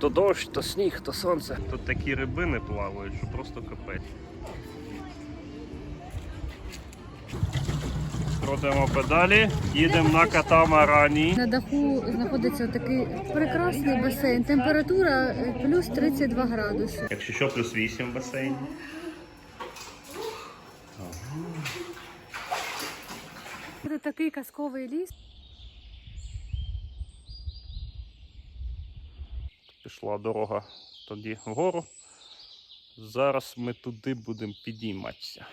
То дощ, то сніг, то сонце. Тут такі рибини плавають, що просто капець. Крутимо педалі, їдемо на катамарані. На даху знаходиться такий прекрасний басейн. Температура е, плюс 32 градуси. Якщо що, плюс 8 в басейні. Це такий казковий ліс. Пішла дорога тоді вгору. Зараз ми туди будемо підійматися.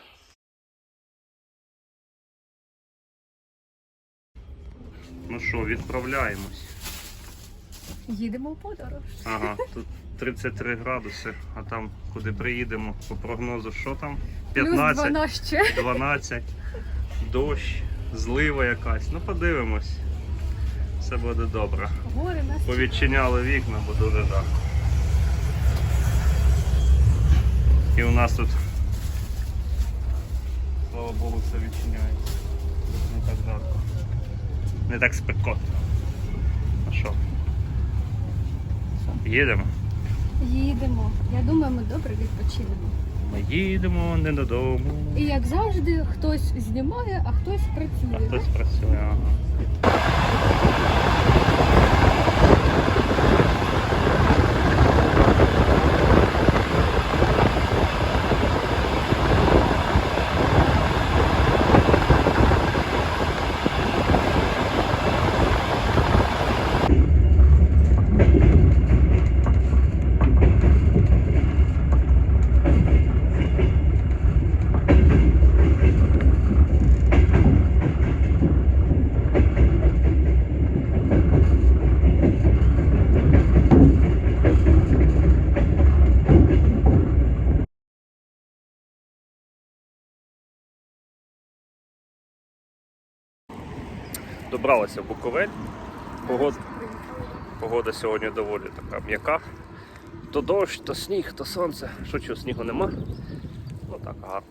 Ну що, відправляємось. Їдемо в подорож. Ага, тут 33 градуси, а там, куди приїдемо, по прогнозу, що там? Плюс 15, 12 12, дощ, злива якась. Ну подивимось. Все буде добре. Повідчиняли вікна, бо дуже жарко. І у нас тут, слава Богу, все відчиняється. Не так жарко. Не так спекотно. А що? Їдемо. Їдемо. Я думаю, ми добре відпочинемо. Ми їдемо не додому. І як завжди, хтось знімає, а хтось А працює. хтось працює. Ага. Добралися в Буковель. Погода, погода сьогодні доволі така м'яка. То дощ, то сніг, то сонце. Шучу, снігу нема. Ну так, гарно.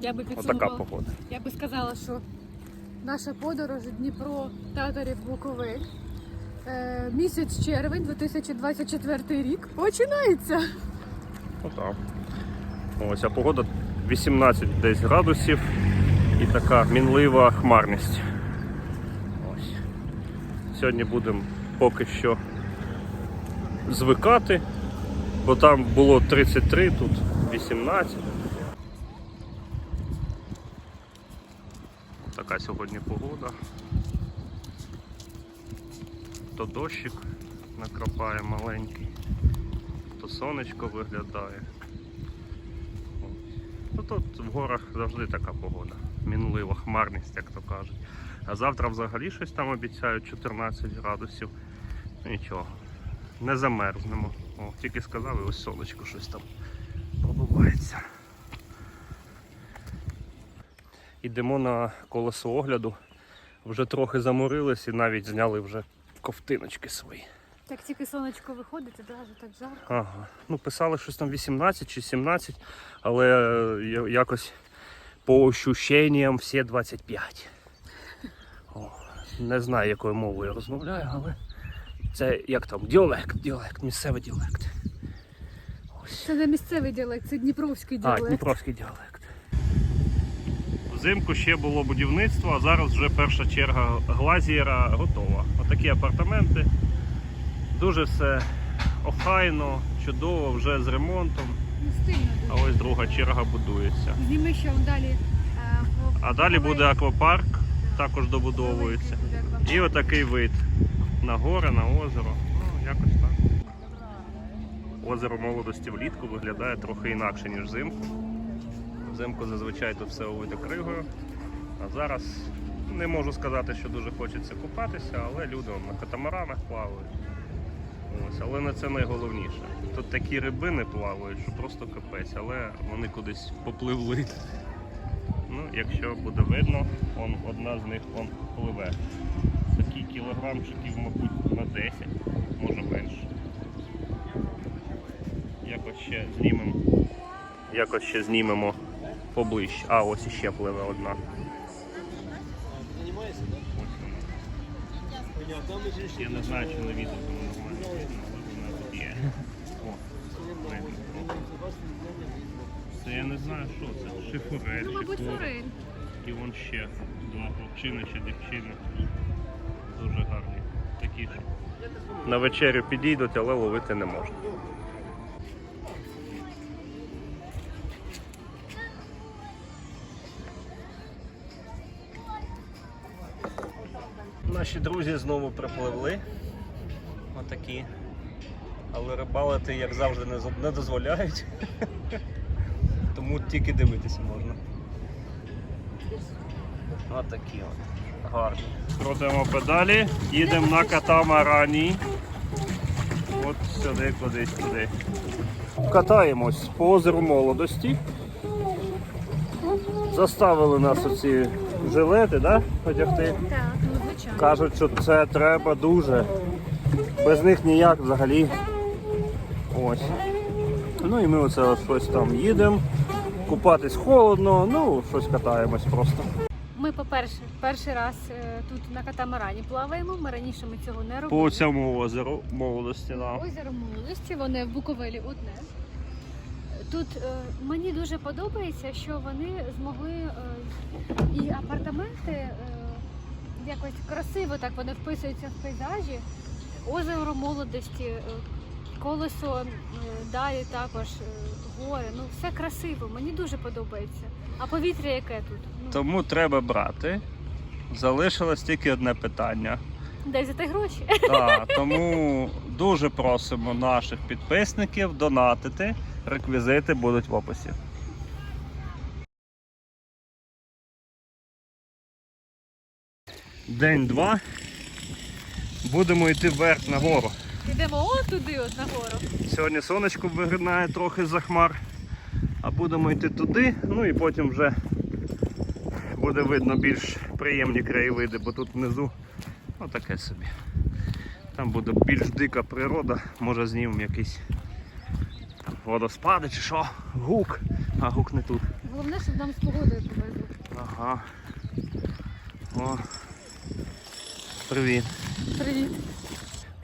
Я би Отака підсумувала. погода. Я би сказала, що наша подорож Дніпро Татарів Буковель. е, Місяць червень 2024 рік починається. Ну так. Ось, а погода 18 десь градусів і така мінлива хмарність. Сьогодні будемо поки що звикати, бо там було 33, тут 18. Така сьогодні погода. То дощик накрапає маленький, то сонечко виглядає. Ну тут в горах завжди така погода. Мінлива хмарність, як то кажуть. А завтра взагалі щось там обіцяють 14 градусів. Ну, Нічого. Не замерзнемо. О, тільки сказав, і ось сонечко щось там пробивається. Йдемо на колесо огляду. Вже трохи заморились і навіть зняли вже ковтиночки свої. Як тільки сонечко виходить, одразу так жарко. Ага. Ну, писали щось там 18 чи 17, але е, якось по ощущенням всі 25. Не знаю, якою мовою я розмовляю, але це як там, діалект, діалект, місцевий діалект. Ось. Це не місцевий діалект, це дніпровський А, діалект. Дніпровський діалект. Взимку ще було будівництво, а зараз вже перша черга глазієра готова. Отакі апартаменти. Дуже все охайно, чудово, вже з ремонтом. Ну, стильно А ось друга черга будується. Зніми ще он далі. е, А далі буде аквапарк, також аквапарк. І отакий вид на гори, на озеро. Ну, якось так. Озеро молодості влітку виглядає трохи інакше, ніж взимку. Взимку зазвичай тут все овито кригою. А зараз не можу сказати, що дуже хочеться купатися, але люди на катамаранах плавають. Ось, але не це найголовніше. Тут такі рибини плавають, що просто капець, але вони кудись попливли. Ну, якщо буде видно, он, одна з них он пливе. Такі кілограмчиків, мабуть, на 10, може менше. Якось ще знімемо. Якось ще знімемо поближче. А, ось іще пливе одна. Ось. Я не знаю, чи на відео воно нормально О. Це я не знаю, що це. Шифурель, Ну, мабуть, шифур. форель. І вон ще два хлопчини чи дівчини. Дуже гарні. Такі ж. На вечерю підійдуть, але ловити не можна. Наші друзі знову припливли. Отакі. Але рибалити, як завжди, не з- не дозволяють. Тому тільки дивитися можна. Отакі от. Гарні. Крутимо педалі, їдемо на катамарані. От сюди, кудись туди. Катаємось по озеру молодості. Заставили нас оці жилети, да, одягти. Так, ну звичайно. Кажуть, що це треба дуже. Без них ніяк взагалі. Ось. Ну і ми оце ось там їдемо. Купатись холодно, ну щось катаємось просто. Ми, по-перше, перший раз е, тут на катамарані плаваємо. Ми раніше ми цього не По робили. цьому озеру молодості, да. Озеро молодості, вони в Буковелі одне. Тут е, мені дуже подобається, що вони змогли е, і апартаменти е, якось красиво так вони вписуються в пейзажі. Озеро молодості, е, колесо далі також е, гори. Ну все красиво, мені дуже подобається. А повітря яке тут? Ну, Тому треба брати. Залишилось тільки одне питання. Де взяти гроші? Так, тому дуже просимо наших підписників донатити. Реквізити будуть в описі. День два. Будемо йти вверх на гору. Йдемо от туди, от нагору. Сьогодні сонечко вигинає трохи за хмар. А будемо йти туди, ну і потім вже буде видно більш приємні краєвиди, бо тут внизу отаке собі. Там буде більш дика природа, може знімемо якісь там, водоспади чи що, гук, а гук не тут. Головне, щоб нам з погодою повезло. Ага. О. Привіт. Привіт.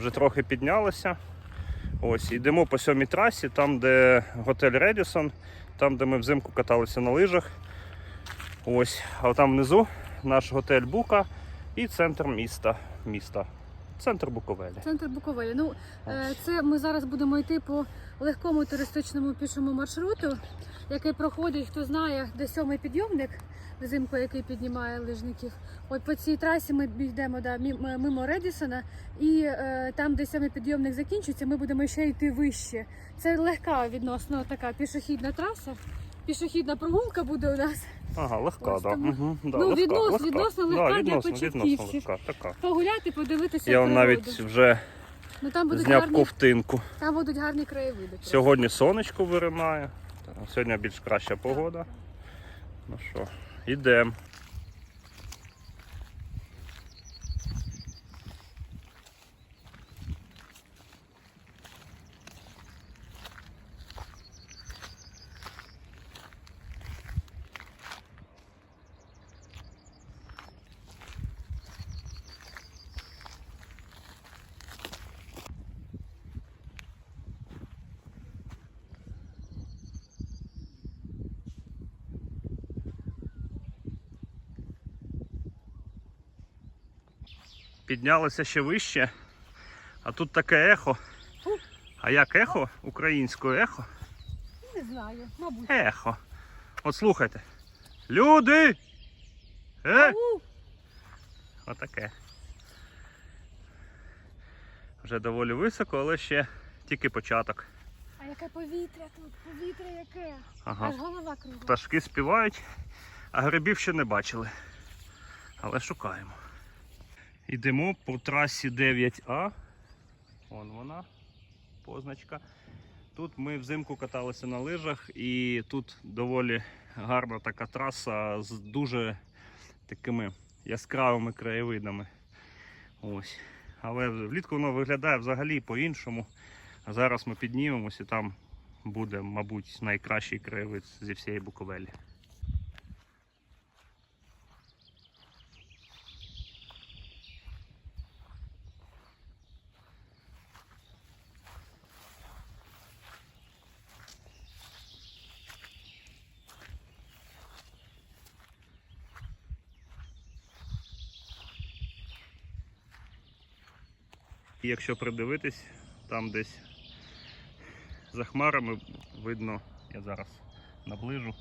Вже трохи піднялися. Ось, йдемо по сьомій трасі, там, де готель Редісон, там, де ми взимку каталися на лижах. Ось, а там внизу наш готель Бука і центр міста. міста. Центр Буковелі. Центр Буковелі. Ну, е, це ми зараз будемо йти по легкому туристичному пішому маршруту, який проходить, хто знає, де сьомий підйомник взимку, який піднімає лижників. От по цій трасі ми йдемо да, мимо Редісона, і е, там, де сьомий підйомник закінчується, ми будемо ще йти вище. Це легка відносно така пішохідна траса. Пішохідна прогулка буде у нас. Ага, легка, Ось так. тому- Угу, да, ну, легка, віднос- легка. відносно да, легка для відносно, відносно початківців. легка, така. Погуляти, подивитися Я вам природу. навіть вже ну, там будуть зняв гарні, ковтинку. там будуть гарні краєвиди. просто. Сьогодні сонечко виримає. Сьогодні більш краща погода. Ну що, йдемо. Піднялися ще вище, а тут таке ехо. А як ехо? Українською ехо? Не знаю, мабуть. Ехо. От слухайте. Люди! Е! Отаке. Вже доволі високо, але ще тільки початок. А яке повітря тут? Повітря яке? Ага. Аж голова кругла. Пташки співають, а грибів ще не бачили. Але шукаємо. Йдемо по трасі 9А. Вон вона, позначка. Тут ми взимку каталися на лижах і тут доволі гарна така траса з дуже такими яскравими краєвидами. Ось. Але влітку воно виглядає взагалі по-іншому. А зараз ми піднімемось і там буде, мабуть, найкращий краєвид зі всієї Буковелі. І якщо придивитись, там десь за хмарами видно, я зараз наближу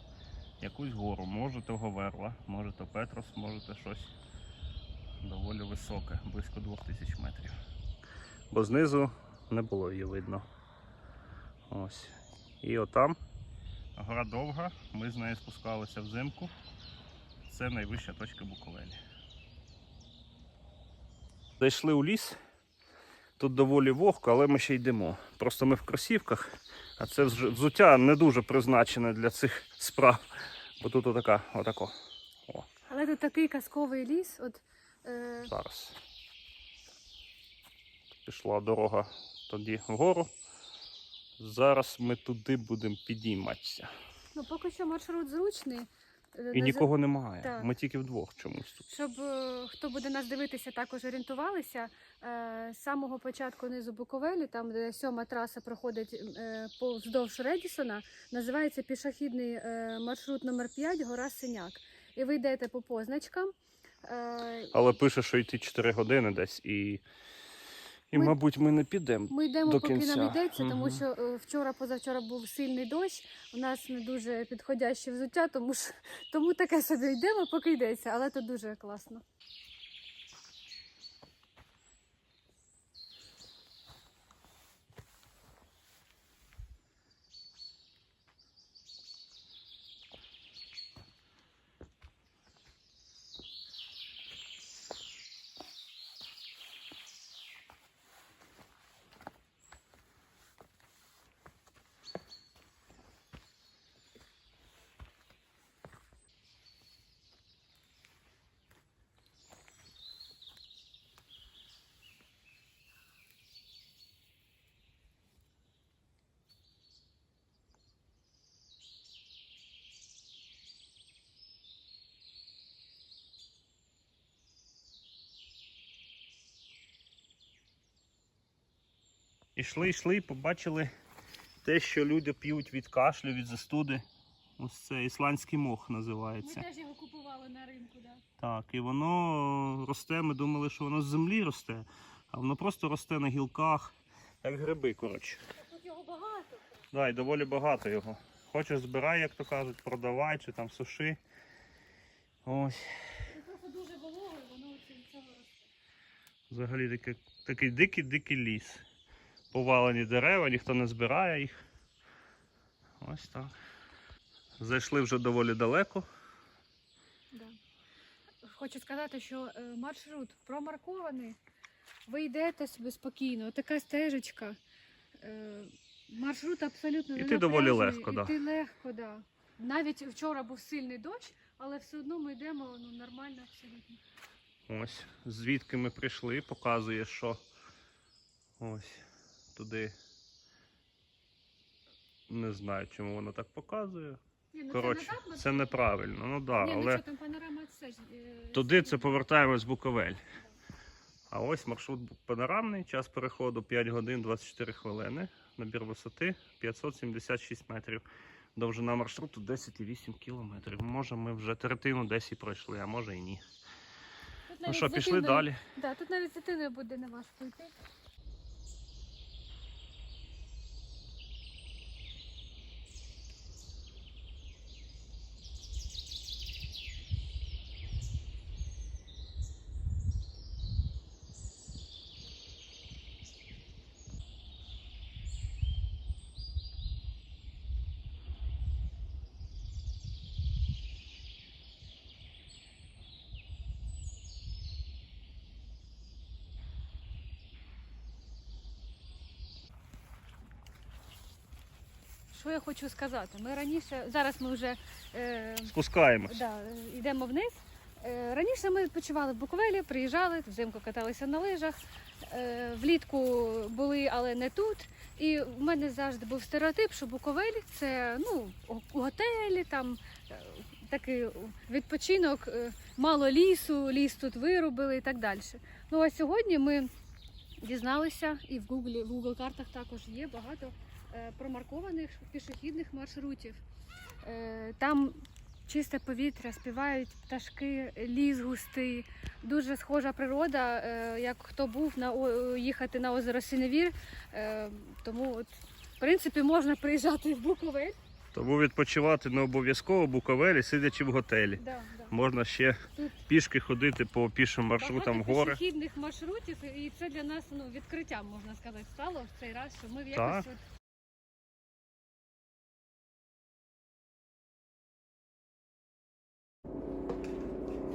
якусь гору. Може то Говерла, може то Петрос, може то щось доволі високе, близько 2000 метрів. Бо знизу не було її видно. Ось. І отам гора довга, ми з нею спускалися взимку. Це найвища точка Буковелі. Зайшли у ліс. Тут доволі вогко, але ми ще йдемо. Просто ми в кросівках, а це взуття не дуже призначене для цих справ. Бо тут отака, отако. О, Але тут такий казковий ліс. От, е, зараз. Пішла дорога тоді вгору. Зараз ми туди будемо підійматися. ну, поки що маршрут зручний. Е, І нікого немає. Так. Ми тільки вдвох чомусь тут. Щоб е, хто буде нас дивитися, також орієнтувалися. Е, з самого початку низу Буковелі, там де сьома траса проходить е, по- вздовж Редісона, називається пішохідний маршрут номер 5 Гора Синяк. І ви йдете по позначкам. Але пише, що йти 4 години десь і. І, Ми- мабуть, ми не підемо. Ми йдемо, до поки кінця. нам йдеться, тому що е, вчора, позавчора був сильний дощ. У нас не дуже підходяще взуття, тому ж тому таке собі йдемо, поки йдеться, але то дуже класно. Ішли, йшли, побачили те, що люди п'ють від кашлю, від застуди. Ось це ісландський мох називається. Ми теж його купували на ринку. Да. Так, і воно росте. Ми думали, що воно з землі росте, а воно просто росте на гілках, як гриби, коротше. Тут його багато. Да, і доволі багато його. Хочеш збирай, як то кажуть, продавай чи там суши. Ось. Це просто дуже вологе, воно цього росте. Взагалі такий дикий-дикий ліс. Повалені дерева, ніхто не збирає їх. Ось так. Зайшли вже доволі далеко. Да. Хочу сказати, що е, маршрут промаркований. Ви йдете собі спокійно, така стежечка. Е, маршрут абсолютно Іти доволі легко, да. Іти легко, да. Навіть вчора був сильний дощ, але все одно ми йдемо ну, нормально абсолютно. Ось звідки ми прийшли, показує, що ось туди. Не знаю, чому воно так показує. Ні, ну, Коротше, це, не це неправильно. Ну так, Ні, але нічого, там панорама це ж, е, туди це повертаємось в Буковель. А ось маршрут панорамний, час переходу 5 годин 24 хвилини. Набір висоти 576 метрів. Довжина маршруту 10,8 кілометрів. Може, ми вже третину десь і пройшли, а може і ні. Тут Ну що, пішли дитиною- далі. Да, тут навіть з дитиною буде не важко йти. Що я хочу сказати? Ми раніше, зараз ми вже е, Спускаємось. да, йдемо вниз. Е, раніше ми відпочивали в Буковелі, приїжджали, взимку каталися на лижах. Е, влітку були, але не тут. І в мене завжди був стереотип, що Буковель це ну, готелі, там е, такий відпочинок, е, мало лісу, ліс тут вирубили і так далі. Ну а сьогодні ми дізналися, і в Google, в Google картах також є багато промаркованих пішохідних маршрутів. Е, Там чисте повітря, співають пташки, ліс густий, дуже схожа природа. е, Як хто був на їхати на озеро Синевір, е, тому от, в принципі можна приїжджати в Буковель. Тому відпочивати не обов'язково в Буковелі, сидячи в готелі. Да, да. Можна ще Тут пішки ходити по пішим маршрутам в Багато гори. пішохідних маршрутів, і це для нас ну, відкриттям, можна сказати, стало в цей раз, що ми якось от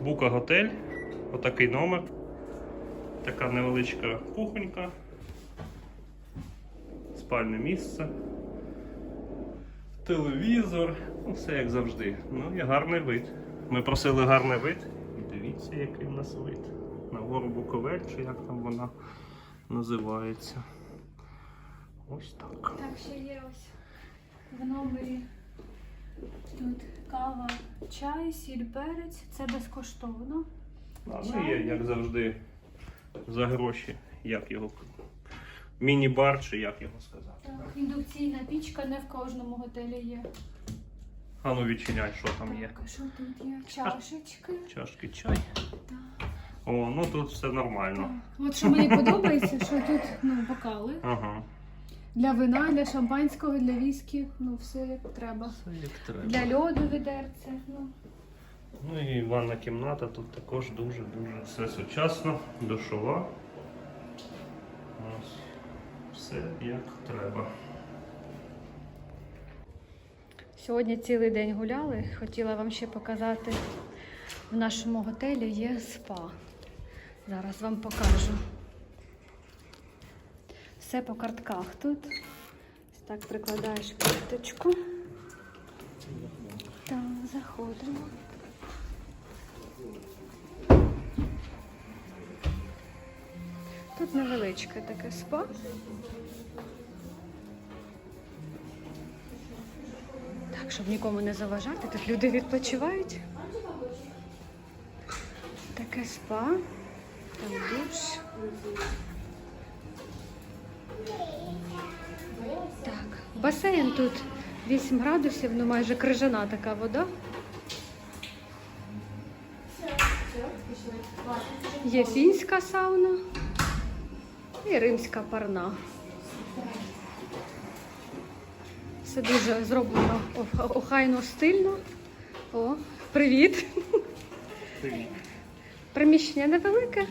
Бука готель, отакий номер, така невеличка кухонька, спальне місце, телевізор, ну все як завжди. Ну і гарний вид. Ми просили гарний вид. І дивіться, який в нас вид. На гору Буковель, чи як там вона називається. Ось так. Так, ще є ось в номері. Тут кава, чай, сіль, перець. Це безкоштовно. А, ну є, як завжди, за гроші, як його. Міні-бар, чи як його сказати. Так, індукційна пічка не в кожному готелі є. А ну відчиняй, що там є. Так, а що тут є? Чашечки. Чашки чай. Так, О, ну тут все нормально. так. От що мені подобається, що тут ну, бокали Ага. Для вина, для шампанського, для віскі. Ну, все як треба. Все як треба. Для льоду відерце. Ну. Ну і ванна кімната тут також дуже-дуже все сучасно, душова. Ось. Все як треба. Сьогодні цілий день гуляли. Хотіла вам ще показати. В нашому готелі є спа. Зараз вам покажу. Все по картках тут. Так прикладаєш карточку. Так, заходимо. Тут невеличке таке спа. Так, щоб нікому не заважати, тут люди відпочивають. Таке спа, там душ. Басейн тут 8 градусів, ну майже крижана така вода. Є фінська сауна і римська парна. Все дуже зроблено охайно стильно. О, привіт! Приміщення невелике.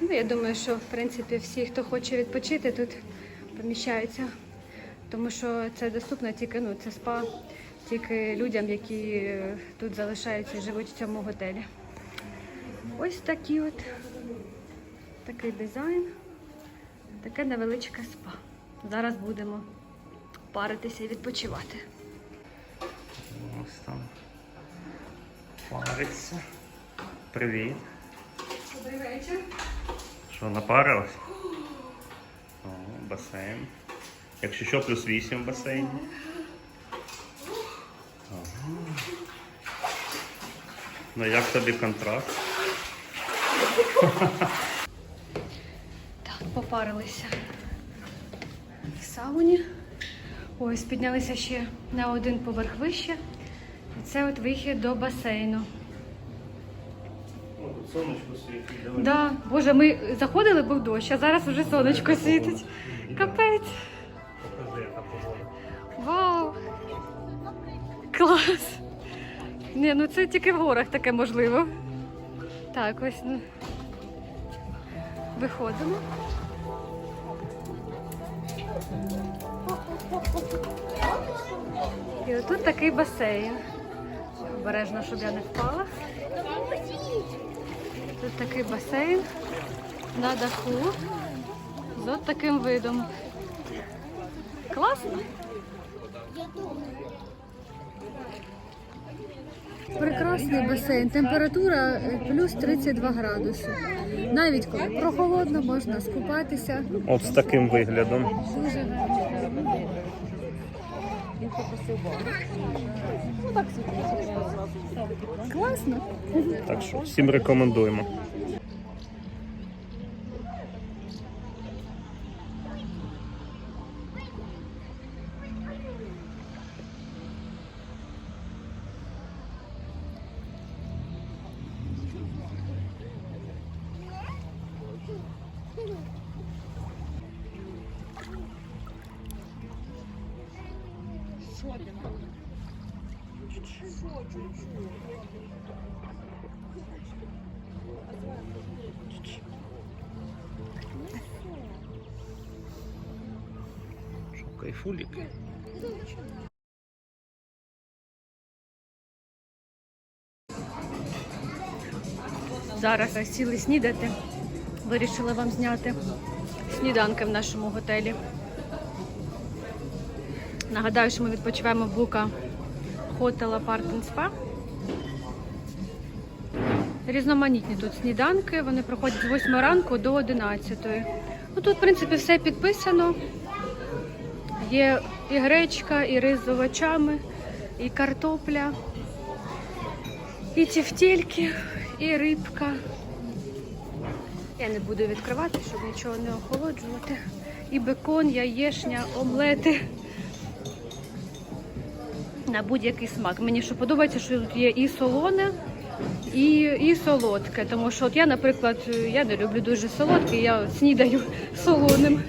Ну, я думаю, що в принципі всі, хто хоче відпочити, тут поміщаються. Тому що це доступно тільки, ну, це спа тільки людям, які е, тут залишаються і живуть в цьому готелі. Ось такі от такий дизайн, таке невеличке спа. Зараз будемо паритися і відпочивати. Ось там. Париться. Привіт. Добрий вечір. Що, напарилась? О, басейн. Якщо що, плюс 8 в басейні. Ага. Ну як тобі контракт? Так, попарилися в сауні. Ось піднялися ще на один поверх вище. І це от вихід до басейну. О, тут сонечко світить. давай. Да, боже, ми заходили, був дощ, а зараз вже сонечко світить. Капець. Ні, ну це тільки в горах таке можливо. Так, ось ну. Виходимо. І отут такий басейн. Обережно, щоб я не впала. Тут такий басейн на даху з от таким видом. Класно. Прекрасний басейн. Температура е, плюс 32 градуси. Навіть коли прохолодно, можна скупатися. От з таким виглядом. Дуже гарно. Класно. Так що всім рекомендуємо. Що, кайфуліки? Зараз сіли снідати. Вирішила вам зняти сніданки в нашому готелі. Нагадаю, що ми відпочиваємо в Бука Apart and Spa. Різноманітні тут сніданки, вони проходять з 8 ранку до 11. Ну, тут, в принципі, все підписано. Є і гречка, і рис з овочами, і картопля, і тівтільки, і рибка. Я не буду відкривати, щоб нічого не охолоджувати. І бекон, яєшня, омлети. На будь-який смак. Мені що подобається, що тут є і солоне, і, і солодке. Тому що от я, наприклад, я не люблю дуже солодке, я снідаю солоним.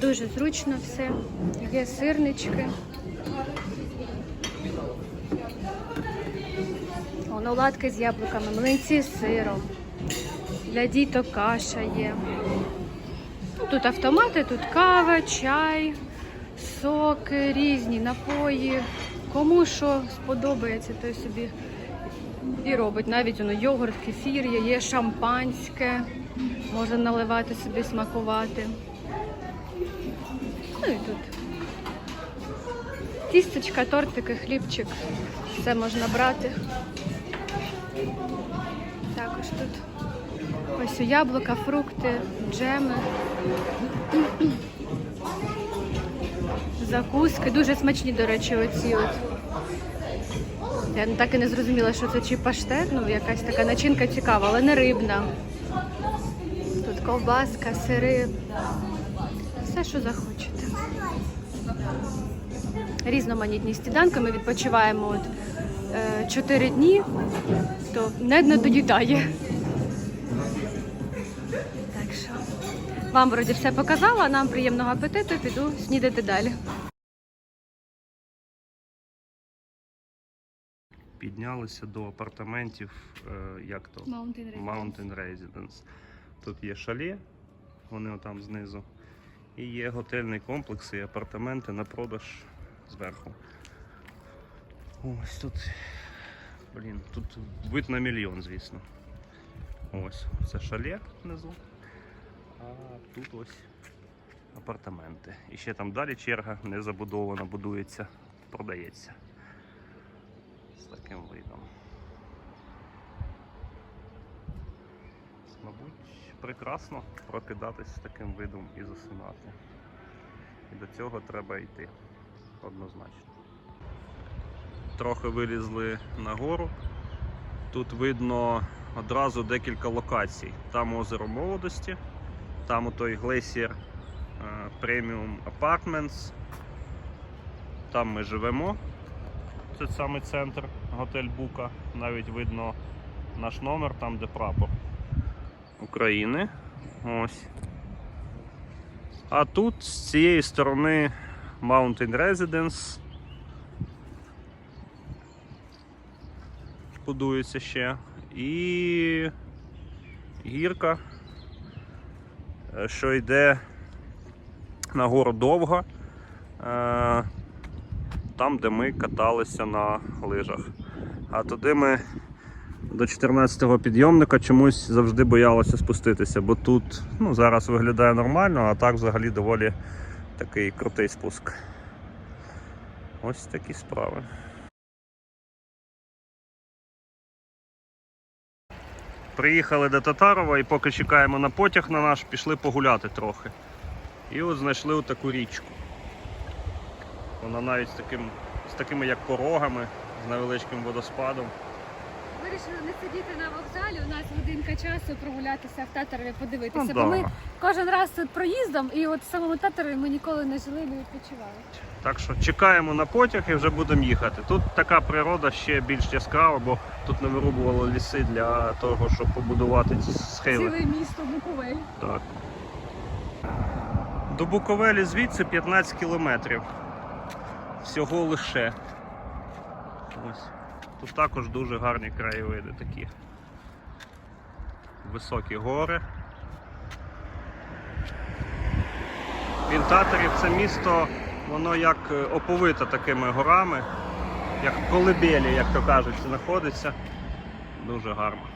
Дуже зручно все. Є сирнички. Воно оладки з яблуками, млинці з сиром. Для діток каша є. Тут автомати, тут кава, чай, соки, різні напої. Кому що сподобається, той собі і робить. Навіть воно йогурт, кефір є, шампанське, можна наливати собі, смакувати. Ну і тут тістечка, тортики, хлібчик. Все можна брати. Також тут ось у яблука, фрукти, джеми. Закуски. Дуже смачні, до речі, оці от. Я так і не зрозуміла, що це чи паштет, ну якась така начинка цікава, але не рибна. Тут ковбаска, сири. Все, що захочете. Різноманітні сніданки. Ми відпочиваємо от, е, 4 дні, то не надоїдає. Так що вам вроді все показала, нам приємного апетиту, піду снідати далі. Піднялися до апартаментів, е, як то? Mountain Residence. Mountain Residence. Тут є шале, вони отам знизу. І є готельний комплекс і апартаменти на продаж зверху. Ось тут. Блін, тут вид на мільйон, звісно. Ось, це шале внизу. А тут ось апартаменти. І ще там далі черга не забудована, будується, продається. З таким видом. Мабуть, прекрасно прокидатись з таким видом і засинати. І до цього треба йти однозначно. Трохи вилізли нагору. Тут видно одразу декілька локацій. Там озеро молодості, там той Glacier е, Premium Apartments. Там ми живемо. Це саме центр готель Бука. Навіть видно наш номер, там де прапор України. Ось. А тут з цієї сторони Mountain Residence. Будується ще. І гірка, е, що йде нагору довго. Там, де ми каталися на лижах. А туди ми до 14-го підйомника чомусь завжди боялося спуститися, бо тут ну, зараз виглядає нормально, а так взагалі доволі такий крутий спуск. Ось такі справи. Приїхали до Татарова і поки чекаємо на потяг на наш, пішли погуляти трохи. І от знайшли таку річку. Вона навіть з, таким, з такими як порогами, з невеличким водоспадом. Вирішили не сидіти на вокзалі. У нас годинка часу прогулятися в Татарові, подивитися. Ну, Бо да. ми кожен раз тут проїздом, і от в самому Татарові ми ніколи не жили, не відпочивали. Так що чекаємо на потяг і вже будемо їхати. Тут така природа ще більш яскрава, бо тут не вирубували ліси для того, щоб побудувати ці схили. Ціле місто Буковель. Так. До Буковелі звідси 15 кілометрів. Всього лише. Ось. Тут також дуже гарні краєвиди такі. Високі гори. Він Татарів це місто, воно як е, оповите такими горами, як колибелі, як то кажуть, знаходиться. Дуже гарно.